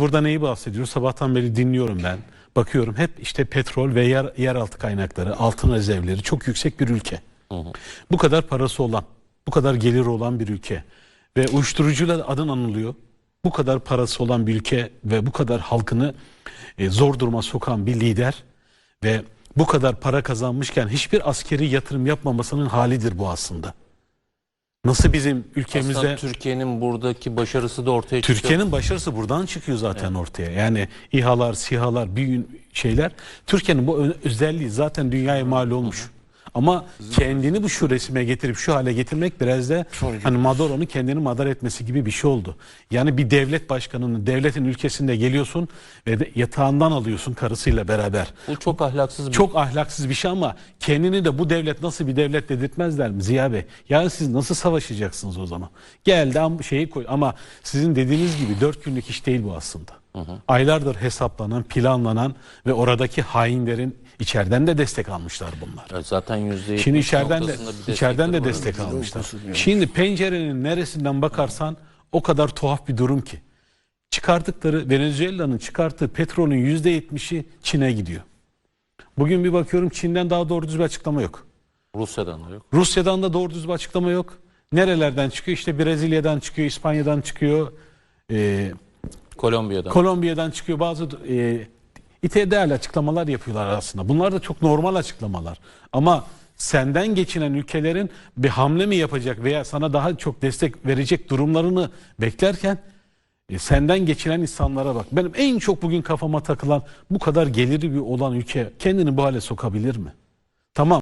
Burada neyi bahsediyor? Sabahtan beri dinliyorum ben. Bakıyorum hep işte petrol ve yer, yeraltı kaynakları, altın rezervleri çok yüksek bir ülke. Bu kadar parası olan, bu kadar geliri olan bir ülke ve uyuşturucuyla adın anılıyor. Bu kadar parası olan bir ülke ve bu kadar halkını e, zor duruma sokan bir lider ve bu kadar para kazanmışken hiçbir askeri yatırım yapmamasının halidir bu aslında. Nasıl bizim ülkemizde Aslında Türkiye'nin buradaki başarısı da ortaya çıkıyor. Türkiye'nin başarısı buradan çıkıyor zaten ortaya. Yani İHA'lar, SİHA'lar, bir gün şeyler. Türkiye'nin bu özelliği zaten dünyaya mal olmuş. Ama kendini bu şu resime getirip şu hale getirmek biraz da hani Maduro'nun kendini madar etmesi gibi bir şey oldu. Yani bir devlet başkanının devletin ülkesinde geliyorsun ve de yatağından alıyorsun karısıyla beraber. Bu çok ahlaksız bir Çok ahlaksız bir şey ama kendini de bu devlet nasıl bir devlet dedirtmezler mi Ziya Bey? Yani siz nasıl savaşacaksınız o zaman? Geldi am şeyi koy ama sizin dediğiniz gibi dört günlük iş değil bu aslında. Aylardır hesaplanan, planlanan ve oradaki hainlerin içeriden de destek almışlar bunlar. Evet, zaten yüzde Şimdi içeriden de içeriden de destek almışlar. Şimdi pencerenin neresinden bakarsan o kadar tuhaf bir durum ki. Çıkardıkları Venezuela'nın çıkarttığı petrolün yüzde yetmişi Çin'e gidiyor. Bugün bir bakıyorum Çin'den daha doğru düz bir açıklama yok. Rusya'dan da yok. Rusya'dan da doğru düz bir açıklama yok. Nerelerden çıkıyor? İşte Brezilya'dan çıkıyor, İspanya'dan çıkıyor, e, Kolombiya'dan. Kolombiya'dan çıkıyor. Bazı e, İTDL açıklamalar yapıyorlar aslında. Bunlar da çok normal açıklamalar. Ama senden geçinen ülkelerin bir hamle mi yapacak veya sana daha çok destek verecek durumlarını beklerken e, senden geçinen insanlara bak. Benim en çok bugün kafama takılan bu kadar geliri bir olan ülke kendini bu hale sokabilir mi? Tamam